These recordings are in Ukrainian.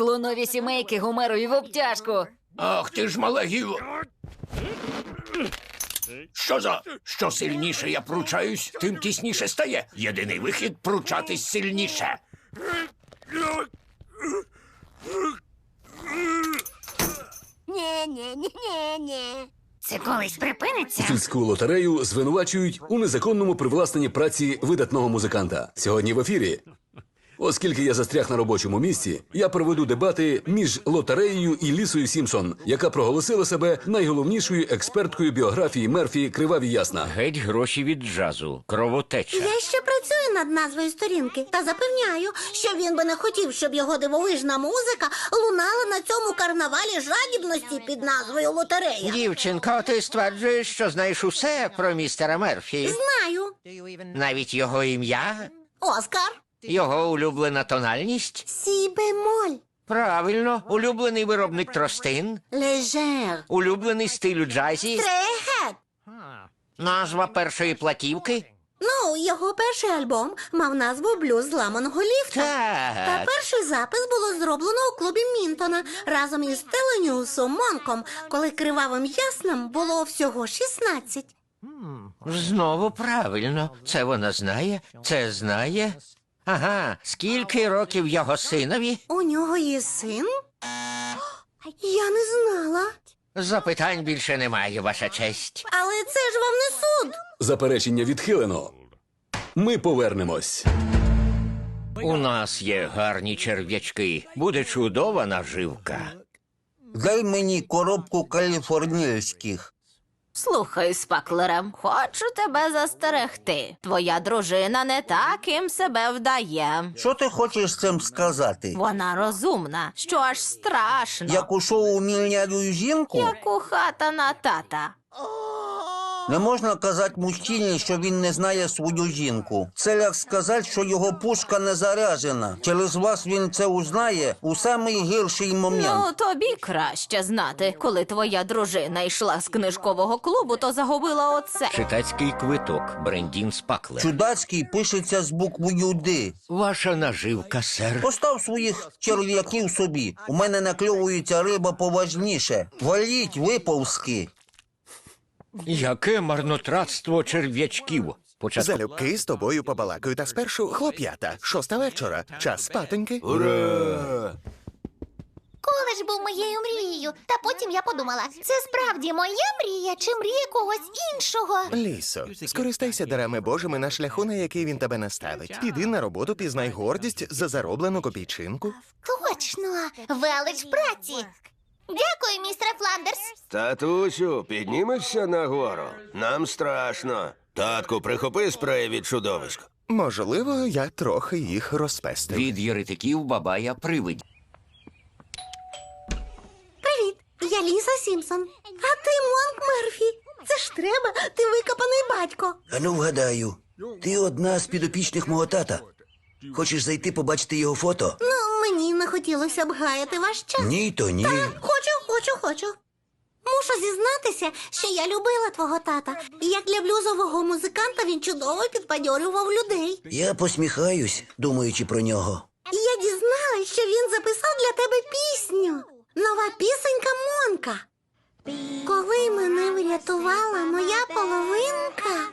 Клонові сімейки Гомерові в обтяжку. Ах ти ж малагіво. Що за? Що сильніше я пручаюсь, тим тісніше стає. Єдиний вихід пручатись сильніше. Ні, ні, ні, ні, ні. Це колись припиниться? Сільську лотерею звинувачують у незаконному привласненні праці видатного музиканта. Сьогодні в ефірі. Оскільки я застряг на робочому місці, я проведу дебати між лотереєю і Лісою Сімпсон, яка проголосила себе найголовнішою експерткою біографії Мерфі Криваві Ясна. Геть гроші від джазу, кровотеча. Я ще працюю над назвою сторінки та запевняю, що він би не хотів, щоб його дивовижна музика лунала на цьому карнавалі жадібності під назвою Лотерея. Дівчинко, ти стверджуєш, що знаєш усе про містера Мерфі. Знаю. Навіть його ім'я, Оскар. Його улюблена тональність. Сі бемоль. Правильно, улюблений виробник тростин, Лежер. улюблений стиль у джазі, Трехет. назва першої платівки. Ну, його перший альбом мав назву Блюз зламаного ліфта. Та Так. перший запис було зроблено у клубі Мінтона разом із Теленюсом Монком, коли кривавим ясним було всього 16. Знову правильно. Це вона знає, це знає. Ага, скільки років його синові? У нього є син? Я не знала. Запитань більше немає, ваша честь. Але це ж вам не суд. Заперечення відхилено. Ми повернемось. У нас є гарні черв'ячки. Буде чудова наживка. Дай мені коробку каліфорнійських. Слухай, спаклере, хочу тебе застерегти. Твоя дружина не так їм себе вдає. Що ти хочеш цим сказати? Вона розумна, що аж страшно. Як у шоу «Мільярдую жінку, Як у хата на тата. Не можна казати мужчині, що він не знає свою жінку. Це як сказати, що його пушка не заряжена. Через вас він це узнає у самий гірший момент. Ну, тобі краще знати, коли твоя дружина йшла з книжкового клубу, то загубила оце. Читацький квиток Брендін Спаклер. Чудацький пишеться з буквою Д. Ваша наживка, сер. Постав своїх черв'яків собі. У мене накльовується риба поважніше. Валіть виповзки. Яке марнотратство черв'ячків. Початку Залюбки з тобою побалакаю. Та спершу хлоп'ята. Шоста вечора. Час спатоньки. Коледж був моєю мрією. Та потім я подумала, це справді моя мрія чи мрія когось іншого. Лісо, скористайся дарами Божими на шляху, на який він тебе наставить. Піди на роботу, пізнай гордість за зароблену копійчинку. Точно, велич праці. Дякую, містере Фландерс. Татусю, піднімешся нагору? Нам страшно. Татку, прихопи спрей від чудовиськ. Можливо, я трохи їх розпестив. від єретиків бабая привидь. Привіт, я Ліса Сімпсон. А ти Монк Мерфі. Це ж треба, ти викопаний батько. Ану вгадаю, ти одна з підопічних мого тата. Хочеш зайти побачити його фото? Ну, не хотілося б гаяти ваш час. Ні, то ні. Хочу, хочу, хочу. Мушу зізнатися, що я любила твого тата. І як для блюзового музиканта він чудово підбадьорював людей. Я посміхаюсь, думаючи про нього. Я дізналась, що він записав для тебе пісню. Нова пісенька Монка. Коли мене врятувала моя половинка,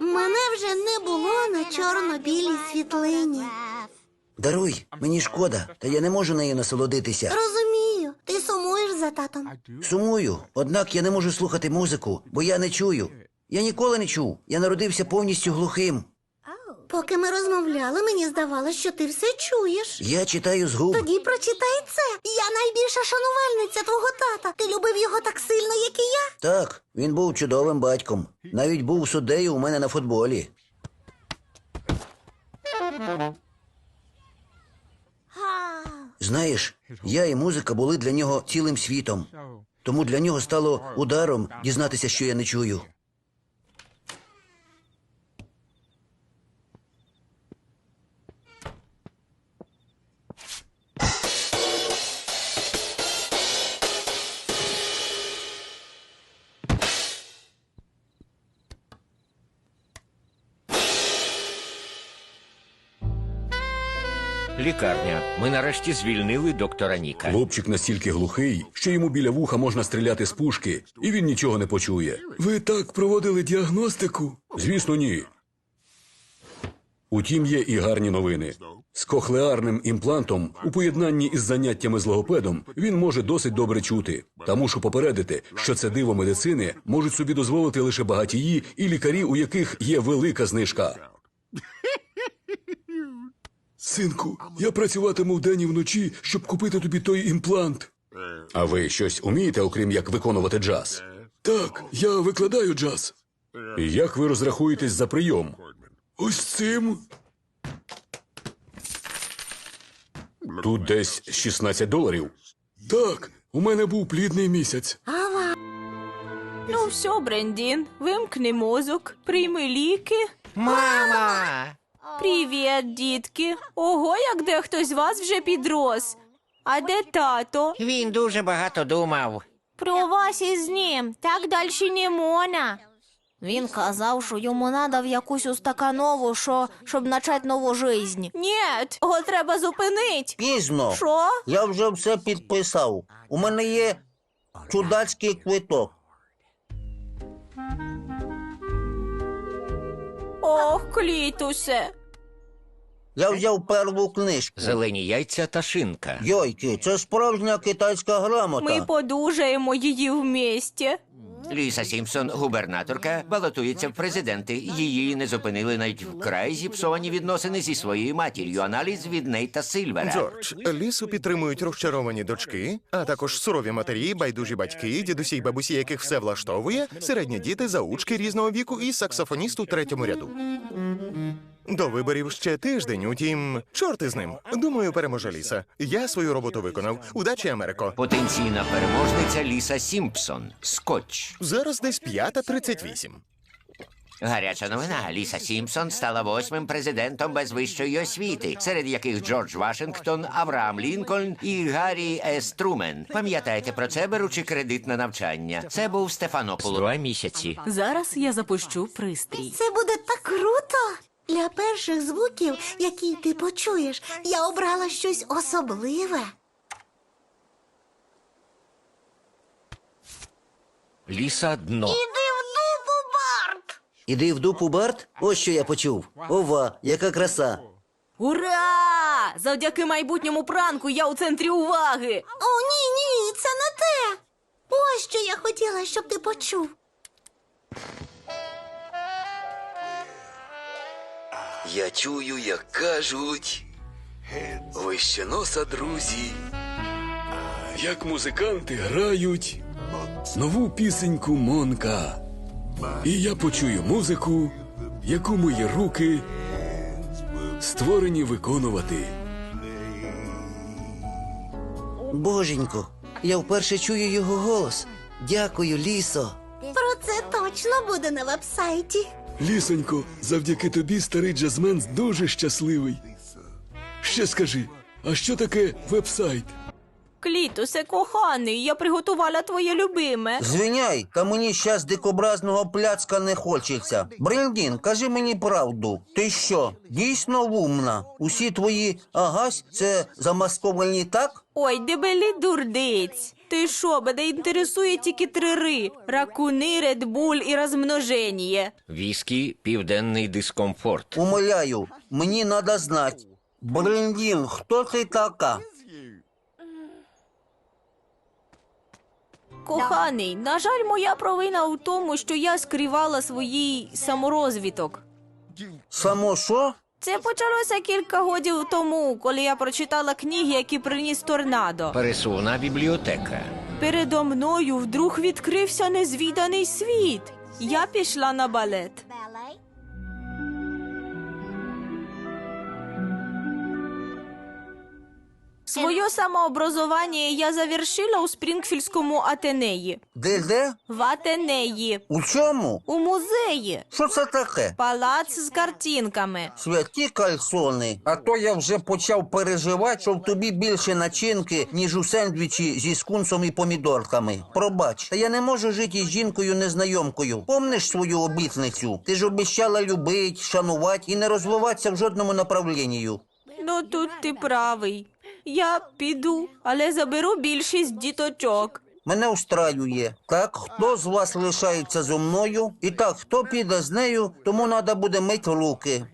мене вже не було на чорно-білій світлині. Даруй, мені шкода, та я не можу нею насолодитися. Розумію, ти сумуєш за татом. Сумую, однак я не можу слухати музику, бо я не чую. Я ніколи не чув. Я народився повністю глухим. Поки ми розмовляли, мені здавалося, що ти все чуєш. Я читаю з губ. Тоді прочитай це. Я найбільша шанувальниця твого тата. Ти любив його так сильно, як і я. Так, він був чудовим батьком. Навіть був суддею у мене на футболі. Знаєш, я і музика були для нього цілим світом. Тому для нього стало ударом дізнатися, що я не чую. Лікарня. Ми нарешті звільнили доктора Ніка. Хлопчик настільки глухий, що йому біля вуха можна стріляти з пушки, і він нічого не почує. Ви так проводили діагностику? Звісно, ні. Утім, є і гарні новини. З кохлеарним імплантом у поєднанні із заняттями з логопедом він може досить добре чути. Та мушу попередити, що це диво медицини можуть собі дозволити лише багатії і лікарі, у яких є велика знижка. Синку, я працюватиму вдень і вночі, щоб купити тобі той імплант. А ви щось умієте, окрім як виконувати джаз? Так, я викладаю джаз. І як ви розрахуєтесь за прийом? Ось цим. Тут десь 16 доларів. Так, у мене був плідний місяць. Ну все, Брендін, вимкни мозок, прийми ліки. Мама! Привіт, дітки. Ого, як дехто з вас вже підрос. А де тато? Він дуже багато думав. Про вас із ним. Так далі не можна. Він казав, що йому надо в якусь устаканову, що, щоб почати нову жизнь. Ні, його треба зупинити. Пізно. Що? Я вже все підписав. У мене є чудацький квиток. Ох, клітусе. Я взяв перву книжку. Зелені яйця та шинка. Йойки, це справжня китайська грамота. Ми подужаємо її вместе. Ліса Сімпсон, губернаторка, балотується в президенти. Її не зупинили навіть вкрай зіпсовані відносини зі своєю матір'ю. Аналіз від Нейта Сильвера. Джордж, лісу підтримують розчаровані дочки, а також сурові матері, байдужі батьки, дідусі й бабусі, яких все влаштовує, середні діти, заучки різного віку і саксофоніст у третьому ряду. До виборів ще тиждень, утім, чорти з ним. Думаю, переможе ліса. Я свою роботу виконав. Удачі, Америко. Потенційна переможниця Ліса Сімпсон. Скотч. Зараз десь 5.38. Гаряча новина. Ліса Сімпсон стала восьмим президентом без вищої освіти, серед яких Джордж Вашингтон, Авраам Лінкольн і Гаррі С. Трумен. Пам'ятайте про це, беручи кредит на навчання. Це був Стефанополо. Два місяці. Зараз я запущу пристрій. Це буде так круто. Для перших звуків, які ти почуєш, я обрала щось особливе. Ліса дно. Іди в дупу, Барт! Іди в дупу, Барт? Ось що я почув. Ова, яка краса. Ура! Завдяки майбутньому пранку я у центрі уваги. О, ні, ні, це не те. Ось що я хотіла, щоб ти почув. Я чую, як кажуть. Вище носа, друзі. Як музиканти грають нову пісеньку Монка. І я почую музику, яку мої руки створені виконувати. Боженько, я вперше чую його голос. Дякую, лісо. Про це точно буде на вебсайті. Лісонько, завдяки тобі старий джазмен дуже щасливий. Ще скажи, а що таке вебсайт? Клітусе, коханий, я приготувала твоє любиме. Звиняй, та мені щас дикобразного пляцка не хочеться. Брендін, кажи мені правду. Ти що, дійсно вумна? Усі твої агась це замасковані так? Ой, дебелі дурдиць. Ти що, мене інтересує тільки три ри. Ракуни, редбуль і розмноження. Віскі, південний дискомфорт. Умоляю, мені надо знати. Брендін, хто ти така? Коханий, на жаль, моя провина у тому, що я скривала свій саморозвиток. Само що? Це почалося кілька годів тому, коли я прочитала книги, які приніс торнадо. Пересувна бібліотека. Передо мною вдруг відкрився незвіданий світ. Я пішла на балет. Своє самообразування я завершила у Спрінгфільдському Атенеї. Де де? В Атенеї. У чому? У музеї. Що це таке? Палац з картинками. Святі кальсони. А то я вже почав переживати, що в тобі більше начинки, ніж у сендвічі зі скунсом і помідорками. Пробач, та я не можу жити із жінкою незнайомкою. Помниш свою обітницю? Ти ж обіщала любить, шанувати і не розвиватися в жодному направлінню. Ну тут ти правий. Я піду, але заберу більшість діточок. Мене устраює. Так, хто з вас лишається зо мною? І так, хто піде з нею, тому треба буде мити руки.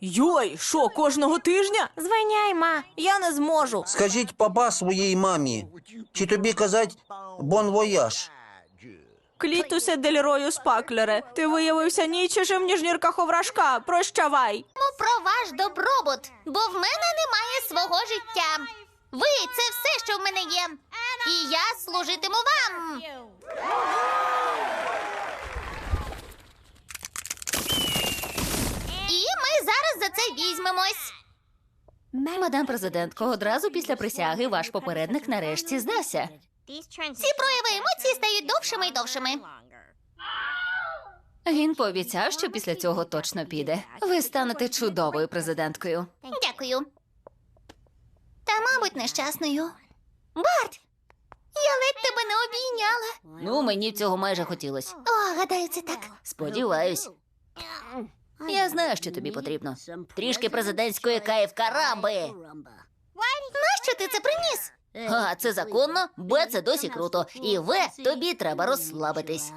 Йой, що, кожного тижня? Звиняй, ма, я не зможу. Скажіть папа своїй мамі. Чи тобі казать бон вояж? Клітусе дельрою спаклере. Ти виявився нічим, ніж Нірка Ховрашка. Прощавай. про ваш добробут, бо в мене немає свого життя. Ви це все, що в мене є. І я служитиму вам. І ми зараз за це візьмемось. Мадам президентко, одразу після присяги ваш попередник нарешті здався. Ці прояви емоцій стають довшими і довшими. Він пообіцяв, що після цього точно піде. Ви станете чудовою президенткою. Дякую. Та, мабуть, нещасною. Барт! Я ледь тебе не обійняла. Ну, мені цього майже хотілося. О, гадаю, це так. Сподіваюсь. Я знаю, що тобі потрібно. Трішки президентської каїв карамби. Нащо ти це приніс? А, це законно, Б, це досі круто. І В, тобі треба розслабитись.